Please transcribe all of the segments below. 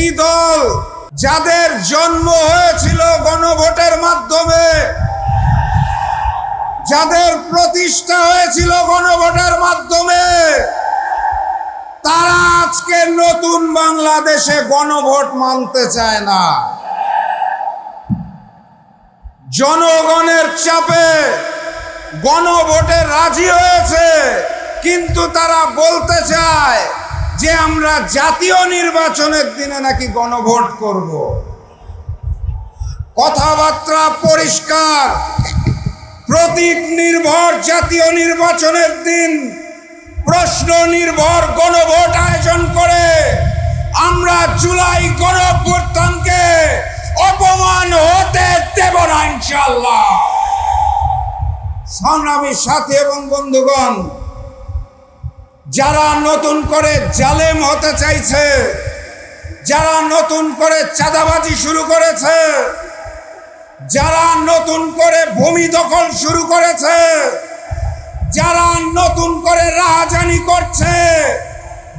একটি দল যাদের জন্ম হয়েছিল গণভোটের মাধ্যমে, যাদের প্রতিষ্ঠা হয়েছিল গণভোটের মাধ্যমে, তারা আজকে নতুন বাংলাদেশে গণভোট মানতে চায় না। জনগণের চাপে গণভোটে রাজি হয়েছে, কিন্তু তারা বলতে চায় যে আমরা জাতীয় নির্বাচনের দিনে নাকি গণভোট করব। কথাবার্তা পরিষ্কার। প্রতীক নির্ভর জাতীয় নির্বাচনের দিন। প্রশ্ন নির্ভর গণভোট আয়োজন করে। আমরা জুলাই গণভ্যুত্থানকে অপমান হতে দেব না ইনশাল্লাহ সংগ্রামী সাথী এবং বন্ধুগণ যারা নতুন করে জালেম হতে চাইছে, যারা নতুন করে চাঁদাবাজি শুরু করেছে, যারা নতুন করে ভূমি দখল শুরু করেছে, যারা নতুন করে রাহাজানি করছে,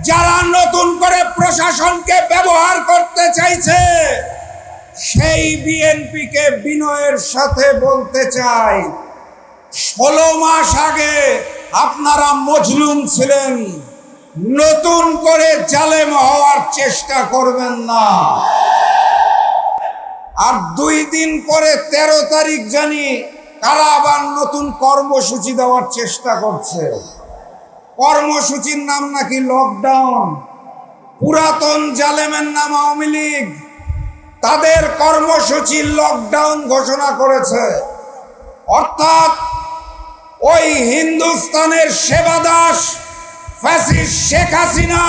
যারা নতুন করে প্রশাসনকে ব্যবহার করতে চাইছে, সেই বিএনপিকে বিনয়ের সাথে বলতে চাই, ষোলো মাস আগে আপনারা মজলুম ছিলেন। নতুন করে জালেম হওয়ার চেষ্টা করবেন না। আর দুই দিন পরে তেরো তারিখ জানি তারা আবার নতুন কর্মসূচি দেওয়ার চেষ্টা করছে। কর্মসূচির নাম নাকি লকডাউন পুরাতন জালেমের নাম আওয়ামী লীগ। তাদের কর্মসূচি লকডাউন ঘোষণা করেছে। অর্থাৎ ওই হিন্দুস্তানের সেবাদাস ফ্যাসিস্ট শেখ হাসিনা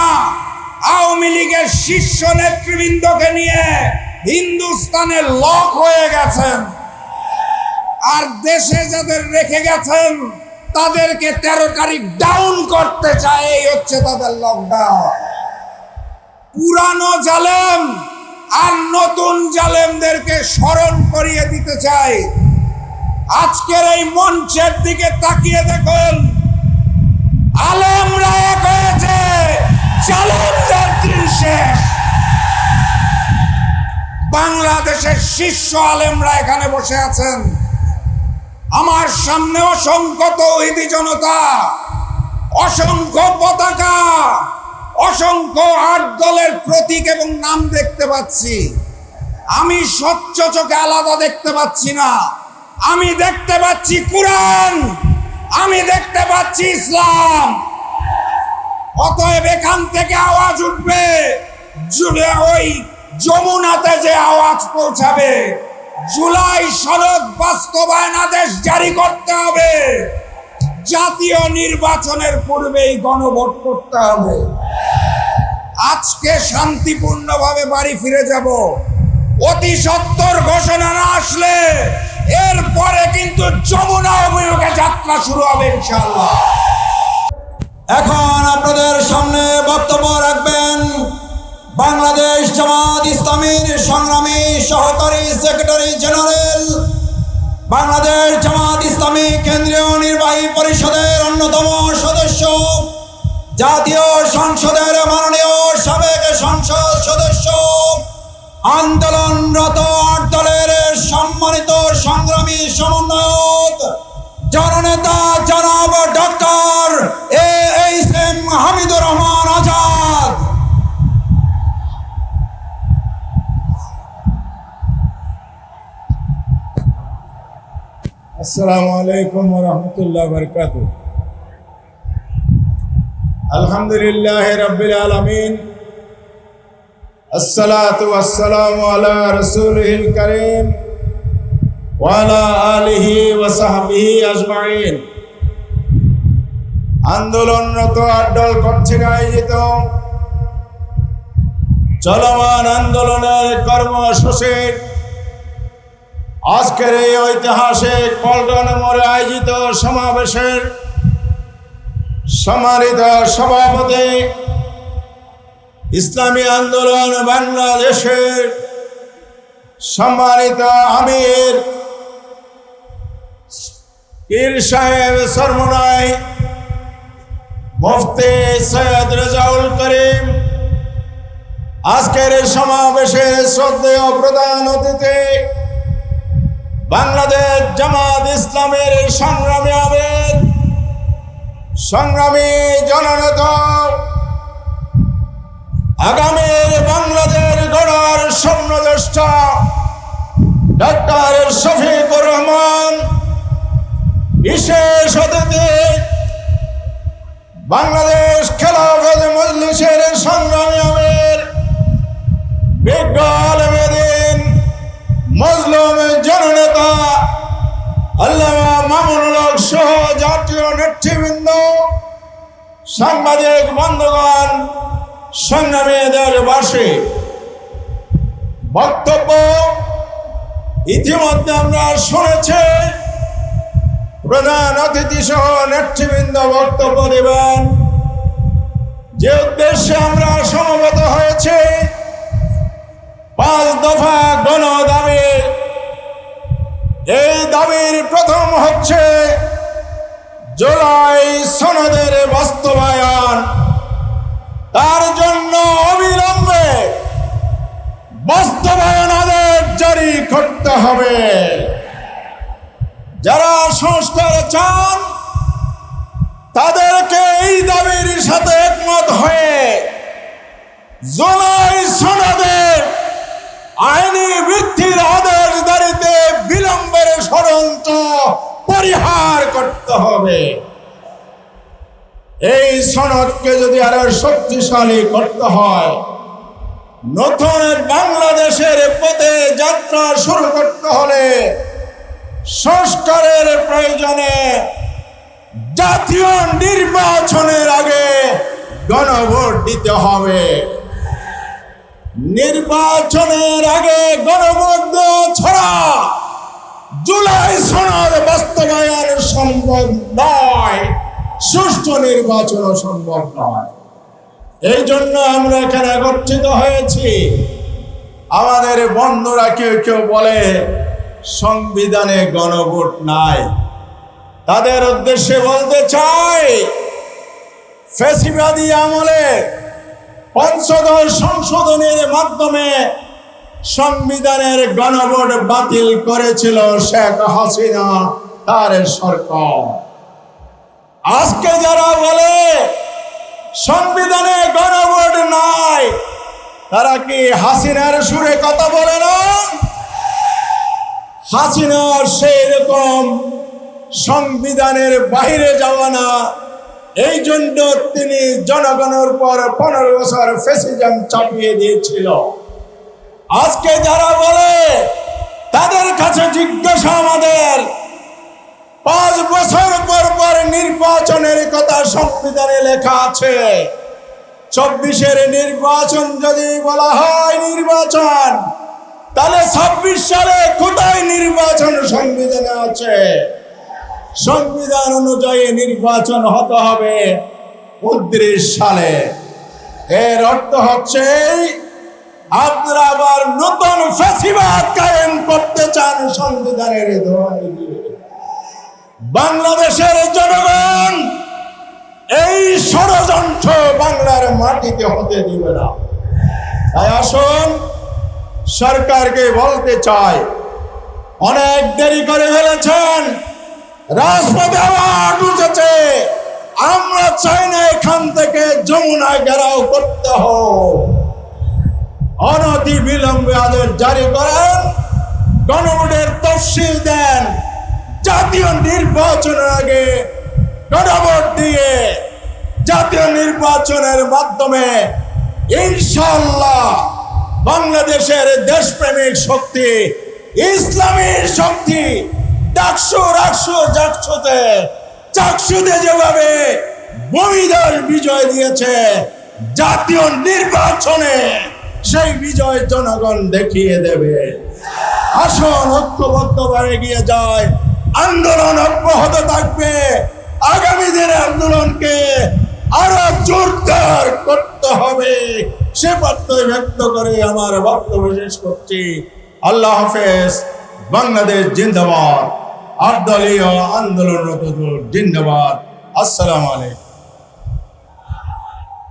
আওয়ামী লীগের শীর্ষ নেতৃবৃন্দকে নিয়ে হিন্দুস্তানে লক হয়ে গেছেন। আর দেশে যাদের রেখে গেছেন, তাদেরকে তেরো তারিখ ডাউন করতে চায়, এই হচ্ছে তাদের লকডাউন পুরানো জালেম আর নতুন জালেমদেরকে স্মরণ করিয়ে দিতে চাই আজকের এই মঞ্চের দিকে তাকিয়ে দেখুন। আলেমরা এক হয়েছে। বাংলাদেশের শীর্ষ আলেমরা এখানে বসে আছেন। আমার সামনে অসংখ্য তৌহিদি জনতা, অসংখ্য পতাকা, অসংখ্য আট দলের প্রতীক এবং নাম দেখতে পাচ্ছি। আমি স্বচ্ছ চোখে আলাদা দেখতে পাচ্ছি না। আমি দেখতে পাচ্ছি কোরআন, আমি দেখতে পাচ্ছি ইসলাম। অতএব এখান থেকে আওয়াজ উঠবে জুড়ে ওই যমুনাতে যে আওয়াজ পৌঁছাবে। জুলাই সনদ বাস্তবায়ন আদেশ জারি করতে হবে। জাতীয় নির্বাচনের পূর্বেই গণভোট করতে হবে। আজকে শান্তিপূর্ণভাবে বাড়ি ফিরে যাব। অতি সত্তর ঘোষণা না আসলে এরপরে কিন্তু যমুনা অভিমুখে যাত্রা শুরু হবে ইনশাল্লাহ এখন আপনাদের সামনে বক্তব্য রাখবেন বাংলাদেশ জামাত ইসলামীর সংগ্রামী সহকারী সেক্রেটারি জেনারেল। বাংলাদেশ জামাত ইসলামী কেন্দ্রীয় নির্বাহী পরিষদের অন্যতম সদস্য, জাতীয় সংসদের মাননীয় সাবেক সংসদ সদস্য, আন্দোলনরত আসসালামু আলাইকুম রহমতুল্লাহ বরকাত আলহামদুলিল্লাহ রবিল আলমিন। আলা আলিহি আজমাইন। আন্দোলনরত আড্ডল করছে আয়োজিত চলমান আন্দোলনের কর্মসূচী আজকের এই ঐতিহাসিক পল্টন মোড়ে আয়োজিত সমাবেশের সম্মানিত সভাপতি ইসলামী আন্দোলন বাংলাদেশের সম্মানিত আমির পীর সাহেব সরমনাই মুফতি সৈয়দ রেজাউল করিম। আজকের এই সমাবেশে শ্রদ্ধেয় প্রধান অতিথি বাংলাদেশ জামাত ইসলামের সংগ্রামী আবেদ সংগ্রামী জননেতা, আগামীর বাংলাদেশ গড়ার স্বপ্নদ্রষ্টা ডক্টর শফিকুর রহমান, বিশেষ অতিথি বাংলাদেশ খেলাফত মজলিসের সংগ্রামী আমের বিজ্ঞ আলমেদিন মজলুম জননেতা আল্লামা মামুনুল হক সহ জাতীয় নেতৃবৃন্দ, সাংবাদিক বন্ধুগণ, সংগ্রামী দেশবাসী, বক্তব্য ইতিমধ্যে আমরা শুনেছি। প্রধান অতিথি সহ নেতৃবৃন্দ বক্তব্য দেবেন। যে উদ্দেশ্যে আমরা সমবেত হয়েছে, পাঁচ দফা গণ দাবি এই দাবির প্রথম হচ্ছে জুলাই সনদের বাস্তবায়ন। তার জন্য অবিলম্বে বাস্তবায়ন আদেশ জারি করতে হবে। যারা সংস্কার চান, তাদেরকে এই দাবির সাথে একমত হয়ে জুলাই সনদের আইনি বৃদ্ধির আদেশ ষড়যন্ত্র পরিহার করতে হবে। এই সনদকে যদি আরও শক্তিশালী করতে হয়, নতুন বাংলাদেশের পথে যাত্রা শুরু করতে হলে সংস্কারের প্রয়োজনে জাতীয় নির্বাচনের আগে গণভোট দিতে হবে। নির্বাচনের আগে গণভোট দেওয়া ছাড়া জুলাই সনদ বাস্তবায়ন সম্ভব নয়। সুষ্ঠু নির্বাচন সম্ভব নয়। এই জন্য আমরা এখানে একত্রিত হয়েছি। আমাদের বন্ধুরা কেউ কেউ বলে, সংবিধানে গণভোট নাই। তাদের উদ্দেশ্যে বলতে চাই আমলে পঞ্চদশ সংশোধনের মাধ্যমে সংবিধানের গণভোট বাতিল করেছিল শেখ হাসিনা, তার সরকার। আজকে যারা বলে সংবিধানে গণভোট নাই, তারা কি হাসিনার সুরে কথা বলে না? হাসিনার সেই রকম সংবিধানের বাইরে যাওয়া না। এই জন্য তিনি জনগণের পর পনেরো বছর ফেসিজম চাপিয়ে দিয়েছিল। আজকে যারা বলে, তাদের কাছে জিজ্ঞাসা আমাদের। পাঁচ বছর পর পর নির্বাচনের কথা সংবিধানে লেখা আছে। চব্বিশের নির্বাচন যদি বলা হয় নির্বাচন, তাহলে ছাব্বিশ সালে কোথায় নির্বাচন সংবিধানে আছে? সংবিধান অনুযায়ী নির্বাচন হতে হবে উনত্রিশ সালে। এর অর্থ হচ্ছে আপনারা আবার নতুন ফেসিবাদ কায়েম করতে চান সংবিধানের বাংলাদেশের জনগণ এই ষড়যন্ত্র বাংলার মাটিতে হতে দিবে না। তাই আসুন, সরকারকে বলতে চাই, অনেক দেরি করে ফেলেছেন, রাজপথে আবার আমরা চাই না এখান থেকে যমুনা ঘেরাও করতে হোক। অনতি বিলম্বে আদেশ জারি করেন। গণভোটের তফসিল দেন। জাতীয় নির্বাচনের আগে গণভোট দিয়ে জাতীয় নির্বাচনের মাধ্যমে ইনশাল্লাহ বাংলাদেশের দেশপ্রেমিক শক্তি, ইসলামের শক্তি যেভাবে ভূমিদার বিজয় দিয়েছে, জাতীয় নির্বাচনে সেই বিজয় জনগণ দেখিয়ে দেবে। আসন ঐক্যবদ্ধভাবে এগিয়ে যায়। আন্দোলন অব্যাহত থাকবে। আগামী দিনে আন্দোলনকে আরও জোরদার করতে হবে। সে প্রত্যয় ব্যক্ত করে আমার বক্তব্য শেষ করছি। আল্লাহ হাফেজ, বাংলাদেশ জিন্দাবাদ। আটদলীয় আন্দোলনরত জিন্দাবাদ। আসসালামু আলাইকুম।